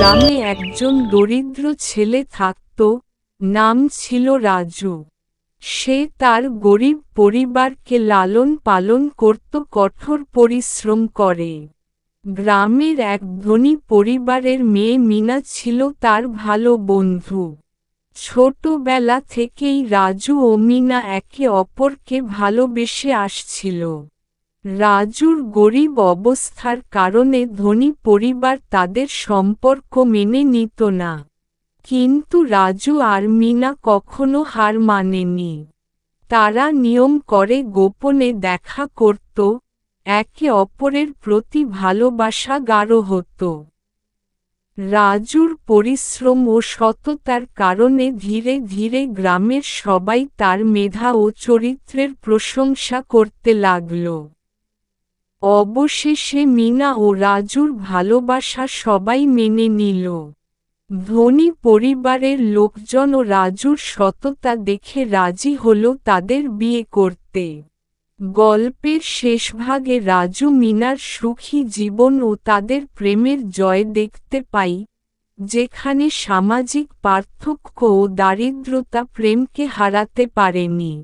গ্রামে একজন দরিদ্র ছেলে থাকত, নাম ছিল রাজু। সে তার গরিব পরিবারকে লালন পালন করত, কঠোর পরিশ্রম করে। গ্রামের এক ধনী পরিবারের মেয়ে মিনা ছিল তার ভালো বন্ধু। ছোটবেলা থেকেই রাজু ও মিনা একে অপরকে ভালোবেসে আসছিল। রাজুর গরিব অবস্থার কারণে ধনী পরিবার তাদের সম্পর্ক মেনে নিত না। কিন্তু রাজু আর মিনা কখনো হার মানেনি। তারা নিয়ম করে গোপনে দেখা করত, একে অপরের প্রতি ভালোবাসা গাঢ় হতো। রাজুর পরিশ্রম ও সততার কারণে ধীরে ধীরে গ্রামের সবাই তার মেধা ও চরিত্রের প্রশংসা করতে লাগল। অবশেষে মিনা ও রাজুর ভালোবাসা সবাই মেনে নিল। ধনী পরিবারের লোকজন ও রাজুর সততা দেখে রাজি হল তাদের বিয়ে করতে। গল্পের শেষ ভাগে রাজু মিনার সুখী জীবন ও তাদের প্রেমের জয় দেখতে পাই, যেখানে সামাজিক পার্থক্য ও দারিদ্রতা প্রেমকে হারাতে পারেনি।